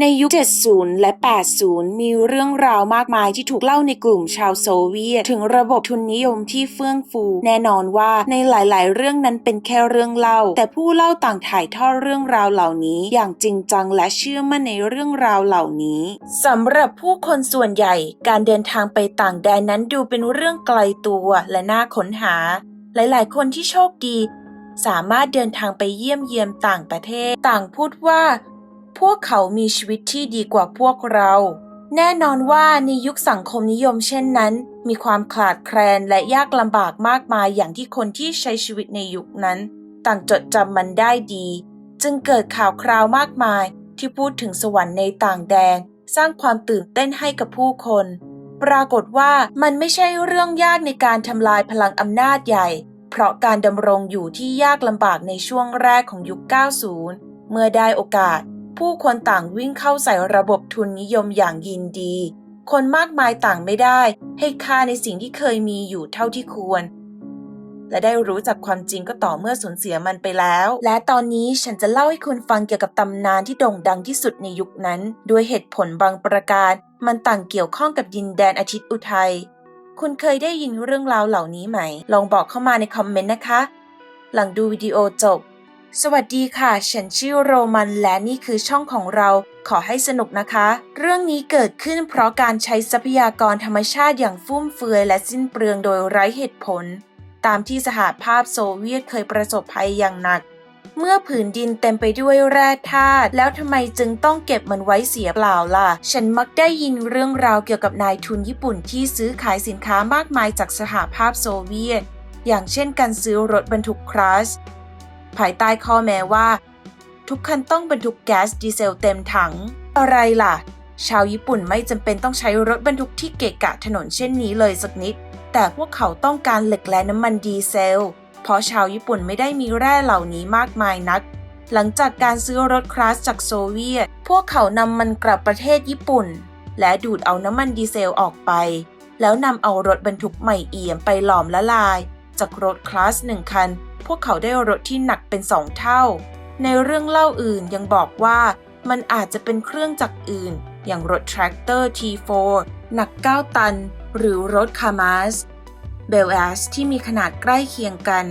ในยุค 70 และ 80 มีเรื่องราวมากมายที่ถูกเล่าในกลุ่มชาวโซเวียต ถึงระบบทุนนิยมที่เฟื่องฟู แน่นอนว่าในหลาย ๆ เรื่องนั้นเป็นแค่เรื่องเล่า แต่ผู้เล่าต่างถ่ายทอดเรื่องราวเหล่านี้ อย่างจริงจังและเชื่อมั่นในเรื่องราวเหล่านี้สำหรับผู้คนส่วนใหญ่ การเดินทางไปต่างแดนนั้นดูเป็นเรื่องไกลตัวและน่าค้นหา หลาย ๆ คนที่โชคดีสามารถเดินทางไปเยี่ยมเยียมต่างประเทศ ต่างพูดว่า พวกเขามีชีวิตที่ดีกว่าพวกเรา แน่นอนว่าในยุคสังคมนิยมเช่นนั้น มีความขาดแคลนและยากลำบากมากมายอย่างที่คนที่ใช้ชีวิตในยุคนั้น ต่างจดจำมันได้ดี จึงเกิดข่าวคราวมากมายที่พูดถึงสวรรค์ในต่างแดน สร้างความตื่นเต้นให้กับผู้คน ปรากฏว่ามันไม่ใช่เรื่องยากในการทำลายพลังอำนาจใหญ่ เพราะการดำรงอยู่ที่ยากลำบากในช่วงแรกของยุค 90 เมื่อได้โอกาส ผู้คนต่างวิ่งเข้าใส่ระบบทุนนิยมอย่างยินดี คนมากมายต่างไม่ได้ ให้ค่าในสิ่งที่เคยมีอยู่เท่าที่ควร และได้รู้จักความจริงก็ต่อเมื่อสูญเสียมันไปแล้ว และตอนนี้ฉันจะเล่าให้คุณฟังเกี่ยวกับตำนานที่โด่งดังที่สุดในยุคนั้น ด้วยเหตุผลบางประการ มันต่างเกี่ยวข้องกับดินแดนอาทิตย์อุทัยคุณเคยได้ยินเรื่องราวเหล่านี้ไหม ลองบอกเข้ามาในคอมเมนต์นะคะ หลังดูวิดีโอจบ สวัสดีค่ะ ฉันชื่อโรมันและนี่คือช่องของเรา ขอให้สนุกนะคะ เรื่องนี้เกิดขึ้นเพราะการใช้ทรัพยากรธรรมชาติอย่างฟุ่มเฟือยและสิ้นเปลืองโดยไร้เหตุผล ตามที่สหภาพโซเวียตเคยประสบภัยอย่างหนัก เมื่อผืนดินเต็มไปด้วยแร่ธาตุแล้วทำไมจึงต้องเก็บมันไว้เสียเปล่าล่ะ ฉันมักได้ยินเรื่องราวเกี่ยวกับนายทุนญี่ปุ่นที่ซื้อขายสินค้ามากมายจากสหภาพโซเวียต อย่างเช่นการซื้อรถบรรทุกครัส ภายใต้ข้อแม้ว่า ทุกคันต้องบรรทุกแก๊สดีเซลเต็มถัง อะไรล่ะ ชาวญี่ปุ่นไม่จำเป็นต้องใช้รถบรรทุกที่เกะกะถนนเช่นนี้เลยสักนิด แต่พวกเขาต้องการเหล็กและน้ำมันดีเซล เพราะชาวญี่ปุ่นไม่ได้มีแร่เหล่านี้มากมายนัก หลังจากการซื้อรถคลาสจากโซเวียต พวกเขานำมันกลับประเทศญี่ปุ่น และดูดเอาน้ำมันดีเซลออกไป แล้วนำเอารถบรรทุกใหม่เอี่ยมไปหลอมละลาย จากรถคลาสหนึ่งคัน พวกเขาได้รถที่หนักเป็นสองเท่า ในเรื่องเล่าอื่นยังบอกว่ามันอาจจะเป็นเครื่องจักรอื่น อย่างรถแทรกเตอร์ T4 หนัก 9 ตัน หรือรถคามาสเบลแอสที่มีขนาดใกล้เคียงกัน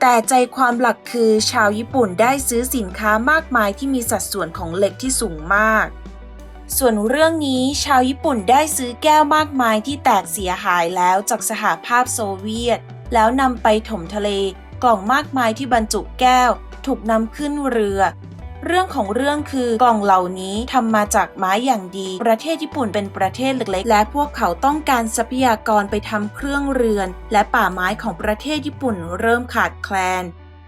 แต่ใจความหลักคือชาวญี่ปุ่นได้ซื้อสินค้ามากมายที่มีสัดส่วนของเหล็กที่สูงมาก ส่วนเรื่องนี้ชาวญี่ปุ่นได้ซื้อแก้วมากมายที่แตกเสียหายแล้วจากสหภาพโซเวียต แล้วนำไปถมทะเล กล่องมากมายที่บรรจุแก้ว ถูกนำขึ้นเรือ เรื่องของเรื่องคือกล่องเหล่านี้ทำมาจากไม้อย่างดี ประเทศญี่ปุ่นเป็นประเทศเล็กๆ และพวกเขาต้องการทรัพยากรไปทำเครื่องเรือน และป่าไม้ของประเทศญี่ปุ่นเริ่มขาดแคลน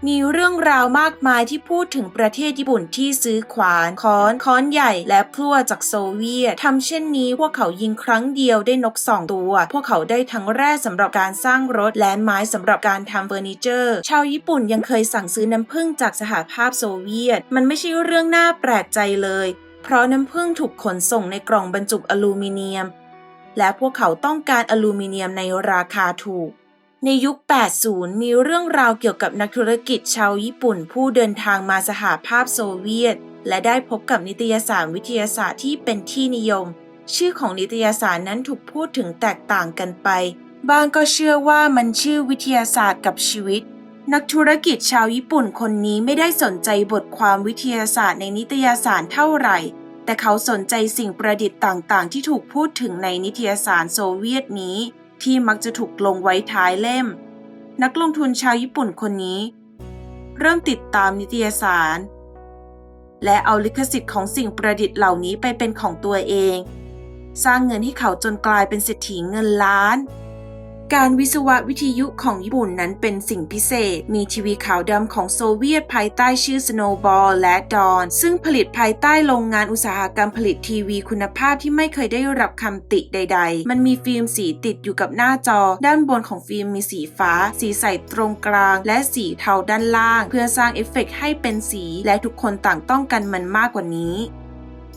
มีเรื่องราวมากมายที่พูดถึงประเทศญี่ปุ่นที่ซื้อขวานค้อนค้อนใหญ่และพลั่วจากโซเวียตทำเช่นนี้พวกเขายิงครั้งเดียวได้นกสองตัว พวกเขาได้ทั้งแร่สำหรับการสร้างรถและไม้สำหรับการทำเฟอร์นิเจอร์ ชาวญี่ปุ่นยังเคยสั่งซื้อน้ำผึ้งจากสหภาพโซเวียต มันไม่ใช่เรื่องน่าแปลกใจเลย เพราะน้ำผึ้งถูกขนส่งในกล่องบรรจุอลูมิเนียม และพวกเขาต้องการอลูมิเนียมในราคาถูก ในยุค 80 มีเรื่องราวเกี่ยวกับนักธุรกิจชาวญี่ปุ่น ผู้เดินทางมาสหภาพโซเวียต และได้พบกับนิตยสารวิทยาศาสตร์ที่เป็นที่นิยม ชื่อของนิตยสารนั้นถูกพูดถึงแตกต่างกันไป บางก็เชื่อว่ามันชื่อวิทยาศาสตร์กับชีวิต นักธุรกิจชาวญี่ปุ่นคนนี้ไม่ได้สนใจบทความวิทยาศาสตร์ในนิตยสารเท่าไหร่ แต่เขาสนใจสิ่งประดิษฐ์ต่างๆ ที่ถูกพูดถึงในนิตยสารโซเวียตนี้ ที่มักจะถูกลงไว้ท้ายเล่ม นักลงทุนชาวญี่ปุ่นคนนี้ เริ่มติดตามนิตยสาร และเอาลิขสิทธิ์ของสิ่งประดิษฐ์เหล่านี้ไปเป็นของตัวเอง สร้างเงินให้เขาจนกลายเป็นเศรษฐีเงินล้าน การวิศวะวิทยุของญี่ปุ่นนั้นเป็นสิ่งพิเศษ มีทีวีขาวดำของโซเวียตภายใต้ชื่อ Snowball และ Dawn ซึ่งผลิตภายใต้โรงงานอุตสาหกรรมผลิตทีวีคุณภาพที่ไม่เคยได้รับคำติใด ๆ มันมีฟิล์มสีติดอยู่กับหน้าจอ ด้านบนของฟิล์มมีสีฟ้า สีใสตรงกลาง และสีเทาด้านล่าง เพื่อสร้างเอฟเฟกต์ให้เป็นสี และทุกคนต่างต้องกันมันมากกว่านี้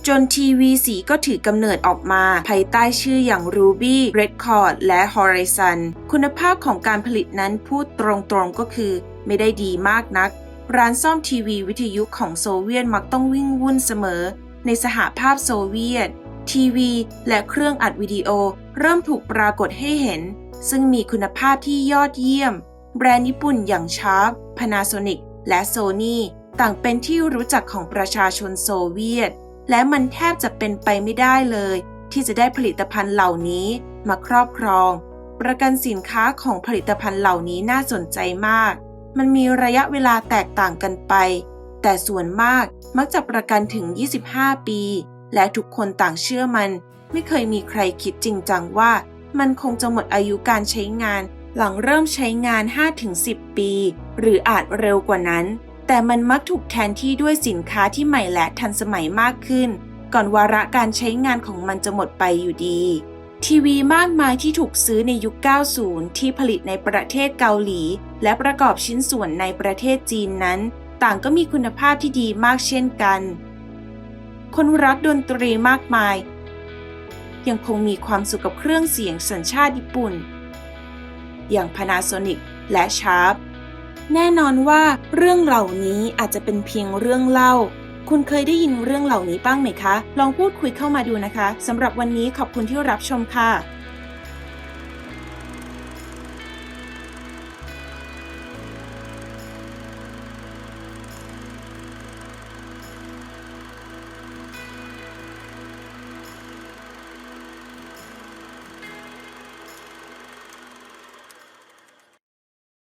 จนทีวีสีก็ถือกำเนิดออกมาภายใต้ชื่ออย่าง Ruby, Redcord และ Horizon คุณภาพของการผลิตนั้นพูดตรงๆก็คือ ไม่ได้ดีมากนัก ร้านซ่อมทีวีวิทยุของโซเวียตมักต้องวิ่งวุ่นเสมอ ในสหภาพโซเวียต ทีวีและเครื่องอัดวิดีโอ เริ่มถูกปรากฏให้เห็น ซึ่งมีคุณภาพที่ยอดเยี่ยม แบรนด์ญี่ปุ่นอย่าง Sharp, Panasonic และ Sony ต่างเป็นที่รู้จักของประชาชนโซเวียต และมันแทบจะเป็นไปไม่ได้เลย ที่จะได้ผลิตภัณฑ์เหล่านี้มาครอบครอง ประกันสินค้าของผลิตภัณฑ์เหล่านี้น่าสนใจมาก มันมีระยะเวลาแตกต่างกันไป แต่ส่วนมากมักจะประกันถึง 25 ปี และทุกคนต่างเชื่อมัน ไม่เคยมีใครคิดจริงจังว่า มันคงจะหมดอายุการใช้งาน หลังเริ่มใช้งาน 5-10 ปี หรืออาจเร็วกว่านั้น แต่มันมักถูกแทนที่ด้วยสินค้าที่ใหม่และทันสมัยมากขึ้น ก่อนวาระการใช้งานของมันจะหมดไปอยู่ดี ทีวีมากมายที่ถูกซื้อในยุค 90 ที่ผลิตในประเทศเกาหลี และประกอบชิ้นส่วนในประเทศจีนนั้น ต่างก็มีคุณภาพที่ดีมากเช่นกัน คนรักดนตรีมากมาย ยังคงมีความสุขกับเครื่องเสียงสัญชาติญี่ปุ่น อย่าง Panasonic และ Sharp แน่นอนว่าเรื่องเหล่านี้อาจจะเป็นเพียงเรื่องเล่า คุณเคยได้ยินเรื่องเหล่านี้บ้างไหมคะ ลองพูดคุยเข้ามาดูนะคะสำหรับวันนี้ขอบคุณที่รับชมค่ะ